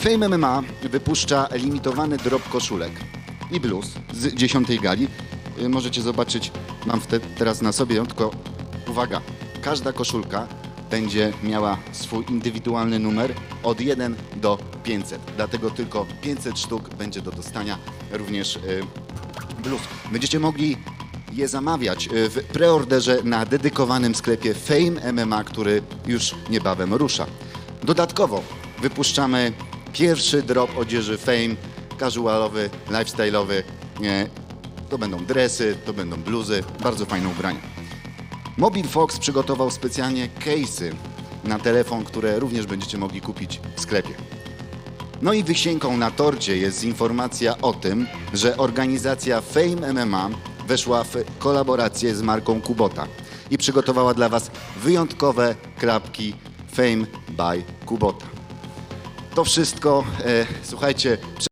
Fame MMA wypuszcza limitowany drop koszulek i bluz z dziesiątej gali. Y, Możecie zobaczyć, mam te, teraz na sobie, tylko uwaga, każda koszulka będzie miała swój indywidualny numer od 1 do 500. Dlatego tylko 500 sztuk będzie do dostania również y, bluz. Będziecie mogli je zamawiać y, w preorderze na dedykowanym sklepie Fame MMA, który już niebawem rusza. Dodatkowo wypuszczamy pierwszy drop odzieży Fame, casualowy, lifestyle'owy. To będą dresy, to będą bluzy, bardzo fajne ubrania. Mobil Fox przygotował specjalnie case'y na telefon, które również będziecie mogli kupić w sklepie. No i wisienką na torcie jest informacja o tym, że organizacja Fame MMA weszła w kolaborację z marką Kubota i przygotowała dla Was wyjątkowe klapki Fame by Kubota. To wszystko, e, słuchajcie,